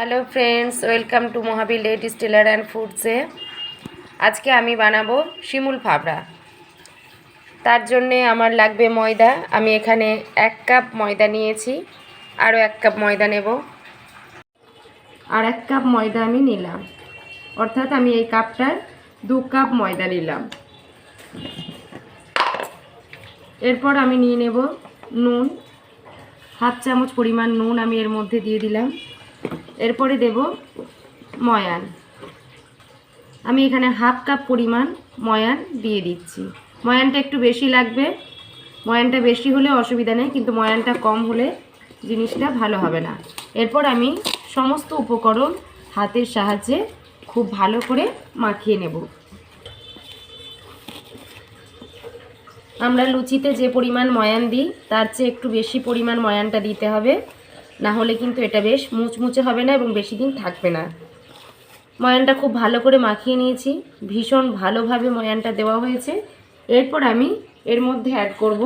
Hello friends, welcome to Mahavir ladies tailor and ফুডসে আজকে আমি বানাবো শিমুল ফাবড়া। তার জন্যে আমার লাগবে ময়দা। আমি এখানে এক কাপ ময়দা নিয়েছি। আরও এক কাপ ময়দা নেব। আর এক কাপ ময়দা আমি নিলাম। অর্থাৎ আমি এই কাপটার দু কাপ ময়দা নিলাম। এরপর আমি নিয়ে নেব নুন। হাফ চামচ পরিমাণ নুন আমি এর মধ্যে দিয়ে দিলাম। এরপরে দেব ময়ান। আমি এখানে হাফ কাপ পরিমাণ ময়ান দিয়ে দিচ্ছি। ময়ানটা একটু বেশি লাগবে। ময়ানটা বেশি হলে অসুবিধা নেই, কিন্তু ময়ানটা কম হলে জিনিসটা ভালো হবে না। এরপর আমি সমস্ত উপকরণ হাতের সাহায্যে খুব ভালো করে মাখিয়ে নেব। আমরা লুচিতে যে পরিমাণ ময়ান দিই, তার চেয়ে একটু বেশি পরিমাণ ময়ানটা দিতে হবে। না হলে কিন্তু এটা বেশ মুচমুচে হবে না এবং বেশি দিন থাকবে না। ময়ানটা খুব ভালো করে মাখিয়ে নিয়েছি। ভীষণ ভালোভাবে ময়ানটা দেওয়া হয়েছে। এরপর আমি এর মধ্যে অ্যাড করব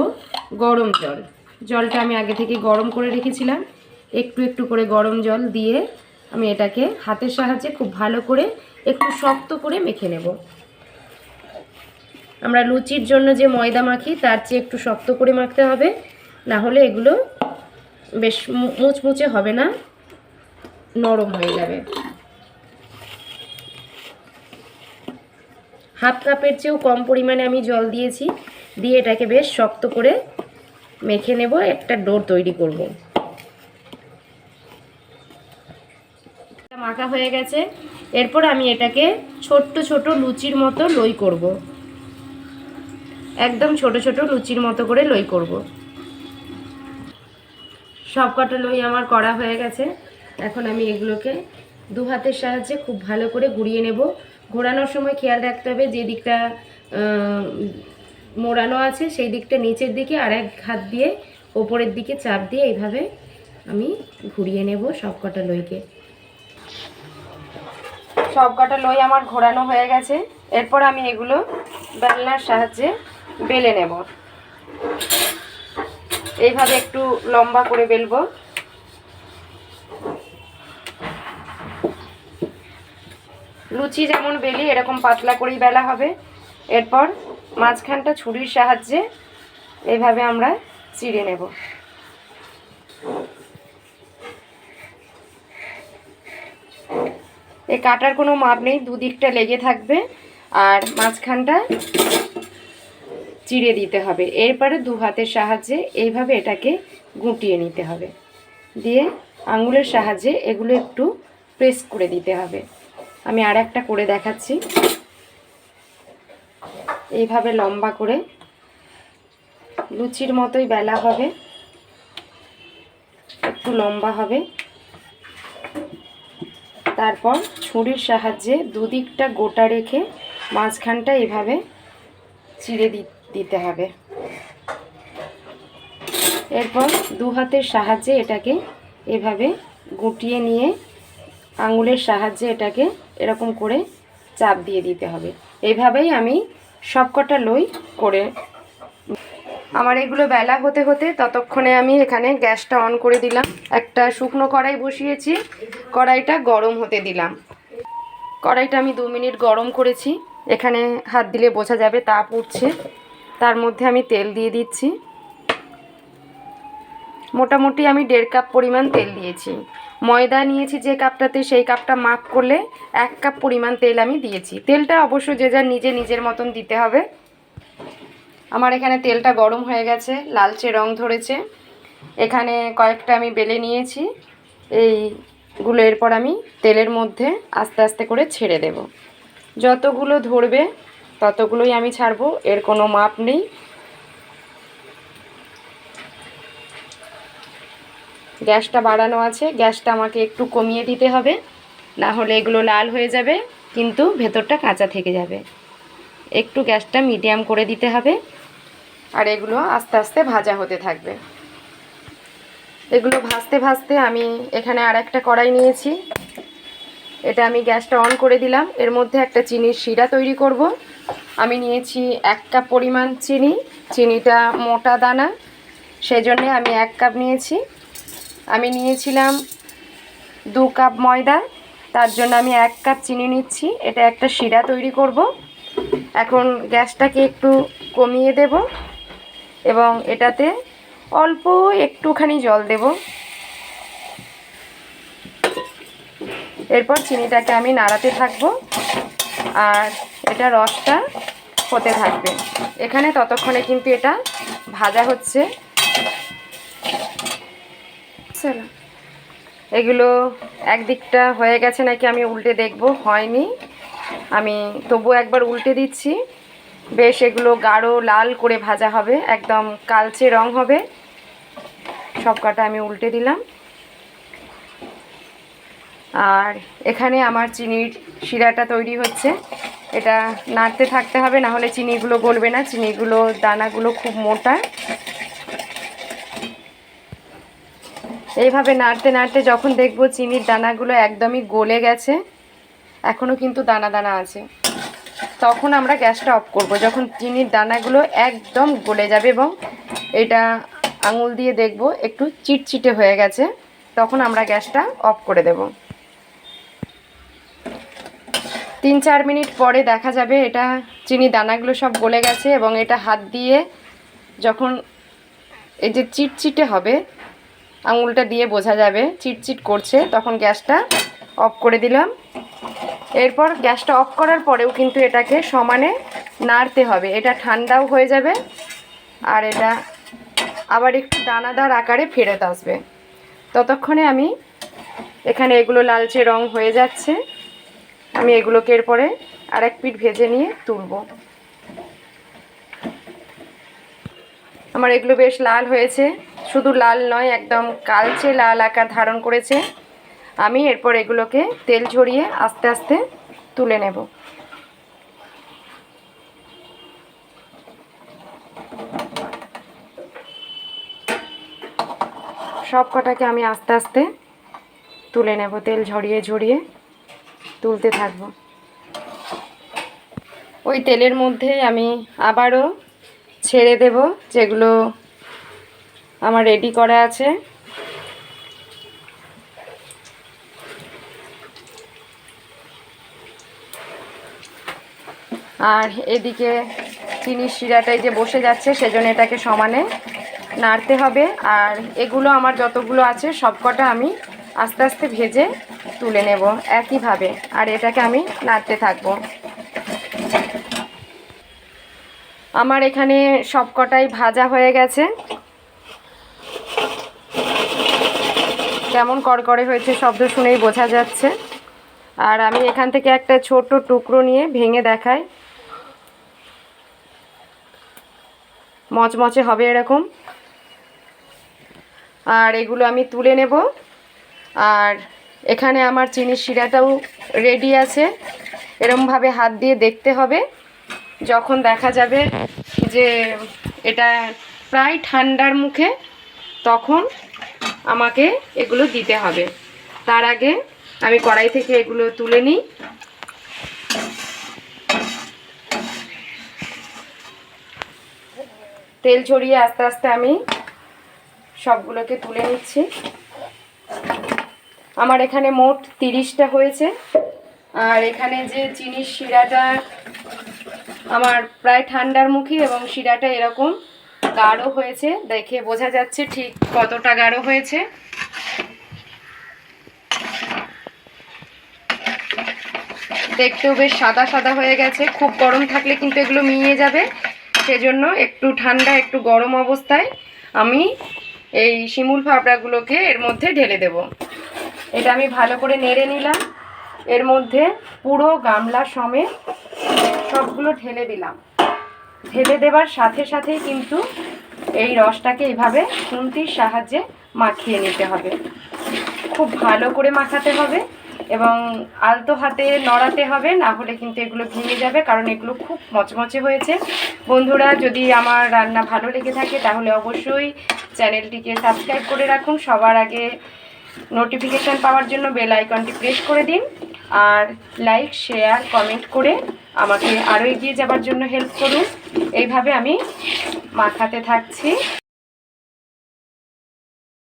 গরম জল। জলটা আমি আগে থেকে গরম করে রেখেছিলাম। একটু একটু করে গরম জল দিয়ে আমি এটাকে হাতের সাহায্যে খুব ভালো করে একটু শক্ত করে মেখে নেব। আমরা লুচির জন্য যে ময়দা মাখি, তার চেয়ে একটু শক্ত করে মাখতে হবে। না হলে এগুলো বেশ মুচমুচে হবে না, নরম হয়ে যাবে। হাফ কাপের চেয়েও কম পরিমাণে আমি জল দিয়েছি, দিয়ে এটাকে বেশ শক্ত করে মেখে নেব, একটা ডোর তৈরি করব। মাখা হয়ে গেছে, এরপর আমি এটাকে ছোট্ট ছোট লুচির মতো লই করব। একদম ছোট ছোট লুচির মতো করে লই করব। সব কটা লই আমার করা হয়ে গেছে। এখন আমি এগুলোকে দু হাতের সাহায্যে খুব ভালো করে ঘুরিয়ে নেব। ঘোরানোর সময় খেয়াল রাখতে হবে যে দিকটা মোড়ানো আছে, সেই দিকটা নিচের দিকে আর এক হাত দিয়ে ওপরের দিকে চাপ দিয়ে এইভাবে আমি ঘুরিয়ে নেব সব কটা লইকে। সব কটা লই আমার ঘোরানো হয়ে গেছে। এরপর আমি এগুলো বেলনার সাহায্যে বেলে নেব। এইভাবে একটু লম্বা করে বেলবো। লুচি যেমন বেলি, এরকম পাতলা করেই বেলা হবে। এরপর মাঝখানটা ছুরির সাহায্যে এইভাবে আমরা চিড়ে নেব। এই কাটার কোনো মাপ নেই, দুদিকটা লেগে থাকবে। আর মাঝখানটা চিড়ে দিতে হবে। এরপরে দু হাতের সাহায্যে এইভাবে এটাকে গুটিয়ে নিতে হবে। দিয়ে আঙুলের সাহায্যে এগুলো একটু প্রেস করে দিতে হবে। আমি আর একটা করে দেখাচ্ছি। এইভাবে লম্বা করে লুচির মতোই বেলা হবে। একটু লম্বা হবে। তারপর ছুরির সাহায্যে দুদিকটা গোটা রেখে মাঝখানটা এভাবে চিড়ে দি- দিতে হবে। এরপর দু হাতের সাহায্যে এটাকে এভাবে গুটিয়ে নিয়ে আঙুলের সাহায্যে এটাকে এরকম করে চাপ দিয়ে দিতে হবে। এইভাবেই আমি সবকটা লই করে আমার এগুলো বেলা হতে হতে ততক্ষণে আমি এখানে গ্যাসটা অন করে দিলাম। একটা শুকনো কড়াই বসিয়েছি, কড়াইটা গরম হতে দিলাম। কড়াইটা আমি দু মিনিট গরম করেছি। এখানে হাত দিলে বোঝা যাবে তাপ উঠছে। তার মধ্যে আমি তেল দিয়ে দিচ্ছি। মোটামুটি আমি দেড় কাপ পরিমাণ তেল দিয়েছি। ময়দা নিয়েছি যে কাপটাতে, সেই কাপটা মাপ করলে এক কাপ পরিমাণ তেল আমি দিয়েছি। তেলটা অবশ্য যে যার নিজে নিজের মতন দিতে হবে। আমার এখানে তেলটা গরম হয়ে গেছে, লালচে রং ধরেছে। এখানে কয়েকটা আমি বেলে নিয়েছি। এইগুলো এরপর আমি তেলের মধ্যে আস্তে আস্তে করে ছেড়ে দেব। যতগুলো ধরবে ততগুলোই আমি ছাড়বো, এর কোনো মাপ নেই। গ্যাসটা বাড়ানো আছে, গ্যাসটা আমাকে একটু কমিয়ে দিতে হবে, না হলে এগুলো লাল হয়ে যাবে, কিন্তু ভেতরটা কাঁচা থেকে যাবে। একটু গ্যাসটা মিডিয়াম করে দিতে হবে, আর এগুলো আস্তে আস্তে ভাজা হতে থাকবে। এগুলো ভাজতে ভাজতে আমি এখানে আর একটা কড়াই নিয়েছি। এটা আমি গ্যাসটা অন করে দিলাম, এর মধ্যে একটা চিনির শিরা তৈরি করব। আমি নিয়েছি এক কাপ পরিমাণ চিনি, চিনিটা মোটা দানা, সেজন্যে আমি এক কাপ নিয়েছি। আমি নিয়েছিলাম দু কাপ ময়দা, তার জন্য আমি এক কাপ চিনি নিচ্ছি। এটা একটা শিরা তৈরি করব। এখন গ্যাসটাকে একটু কমিয়ে দেব এবং এটাতে অল্প একটুখানি জল দেব। এরপর চিনিটাকে আমি নাড়াতে থাকব। আর এটা রসটা হতে থাকবে। এখানে ততক্ষণে কিন্তু এটা ভাজা হচ্ছে। এগুলো একদিকটা হয়ে গেছে নাকি আমি উল্টে দেখব, হয়নি। আমি তবু একবার উল্টে দিচ্ছি। বেশ, এগুলো গাঢ় লাল করে ভাজা হবে, একদম কালচে রং হবে। সব কটা আমি উল্টে দিলাম। আর এখানে আমার চিনির শিরাটা তৈরি হচ্ছে। এটা নাড়তে থাকতে হবে, না হলে চিনিগুলো গলবে না। চিনিগুলো, দানাগুলো খুব মোটা। এইভাবে নাড়তে নাড়তে যখন দেখব চিনির দানাগুলো একদমই গলে গেছে এখনও কিন্তু দানা দানা আছে, তখন আমরা গ্যাসটা অফ করব। যখন চিনির দানাগুলো একদম গলে যাবে এবং এটা আঙুল দিয়ে দেখব একটু চিটচিটে হয়ে গেছে, তখন আমরা গ্যাসটা অফ করে দেব। তিন চার মিনিট পরে দেখা যাবে এটা চিনি দানাগুলো সব গলে গেছে এবং এটা হাত দিয়ে যখন এই যে চিটচিটে হবে, আঙুলটা দিয়ে বোঝা যাবে, চিটচিট করছে, তখন গ্যাসটা অফ করে দিলাম। এরপর গ্যাসটা অফ করার পরেও কিন্তু এটাকে সমানে নাড়তে হবে। এটা ঠান্ডাও হয়ে যাবে আর এটা আবার একটু দানাদার আকারে ফেরত আসবে। ততক্ষণে আমি এখানে এগুলো লালচে রং হয়ে যাচ্ছে। আমি এগুলোকে এরপরে আর এক পিঠ ভেজে নিয়ে তুলব। আমার এগুলো বেশ লাল হয়েছে। শুধু লাল নয়, একদম কালচে লাল আকার ধারণ করেছে। আমি এরপর এগুলোকে তেল ঝরিয়ে আস্তে আস্তে তুলে নেব। সব কটাকে আমি আস্তে আস্তে তুলে নেব, তেল ঝরিয়ে ঝরিয়ে। তুলতে থাকব। ওই তেলের মধ্যে আমি আবারও ছেড়ে দেব যেগুলো আমার রেডি করা আছে। আর এদিকে চিনির শিরাটাই যে বসে যাচ্ছে সেজন্য এটাকে সমানে নাড়তে হবে। আর এগুলো আমার যতগুলো আছে সবকটা আমি আস্তে আস্তে ভেজে তুলে নেব একইভাবে। আর এটাকে আমি নাড়তে থাকব। আমার এখানে সবকটাই ভাজা হয়ে গেছে। কেমন কড়কড়ে হয়েছে শব্দ শুনেই বোঝা যাচ্ছে। আর আমি এখান থেকে একটা ছোট টুকরো নিয়ে ভেঙে দেখাই। মচমচে হবে এরকম। আর এগুলো আমি তুলে নেব। আর এখানে আমার চিনির শিরাটাও রেডি আছে। এরমভাবে হাত দিয়ে দেখতে হবে। যখন দেখা যাবে যে এটা প্রায় ঠান্ডার মুখে, তখন আমাকে এগুলো দিতে হবে। তার আগে আমি কড়াই থেকে এগুলো তুলে নিই। তেল ছড়িয়ে আস্তে আস্তে আমি সবগুলোকে তুলে নিচ্ছি। আমার এখানে মোট তিরিশটা হয়েছে। আর এখানে যে চিনির শিরাটা আমার প্রায় ঠান্ডার মুখী এবং শিরাটা এরকম গাঢ় হয়েছে, দেখে বোঝা যাচ্ছে ঠিক কতটা গাঢ় হয়েছে। দেখতেও বেশ সাদা সাদা হয়ে গেছে, খুব গরম থাকলে কিন্তু এগুলো মিয়ে যাবে। সেজন্য একটু ঠান্ডা, একটু গরম অবস্থায় আমি এই শিমুল ফাবড়াগুলোকে এর মধ্যে ঢেলে দেব। এটা আমি ভালো করে নেড়ে নিলাম। এর মধ্যে পুরো গামলা সমেত সবগুলো ঢেলে দিলাম। ঢেলে দেবার সাথে সাথেই কিন্তু এই রসটাকে এইভাবে খুন্তির সাহায্যে মাখিয়ে নিতে হবে। খুব ভালো করে মাখাতে হবে এবং আলতো হাতে নড়াতে হবে, না হলে কিন্তু এগুলো ভেঙে যাবে, কারণ এগুলো খুব মচমচে হয়েছে। বন্ধুরা, যদি আমার রান্না ভালো লেগে থাকে, তাহলে অবশ্যই চ্যানেলটিকে সাবস্ক্রাইব করে রাখুন। সবার আগে নোটিফিকেশান পাওয়ার জন্য বেল আইকনটি প্রেস করে দিন আর লাইক শেয়ার কমেন্ট করে আমাকে আরও এগিয়ে যাবার জন্য হেল্প করুন। এইভাবে আমি মাখাতে থাকছি।